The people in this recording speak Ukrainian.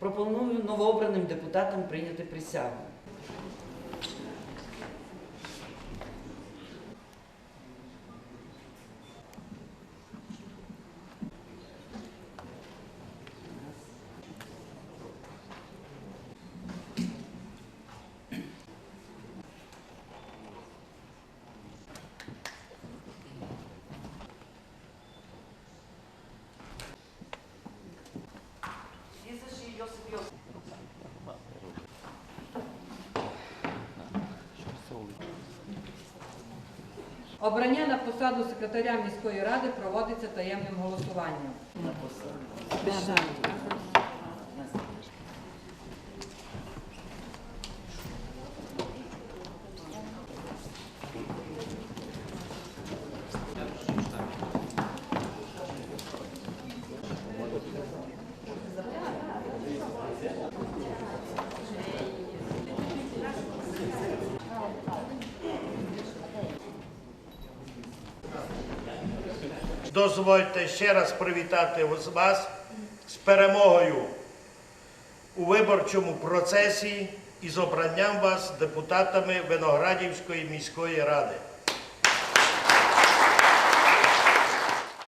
Пропоную новообраним депутатам прийняти присягу. Обрання на посаду секретаря міської ради проводиться таємним голосуванням. На посаду. Дозвольте ще раз привітати вас з перемогою у виборчому процесі і з обранням вас депутатами Виноградівської міської ради.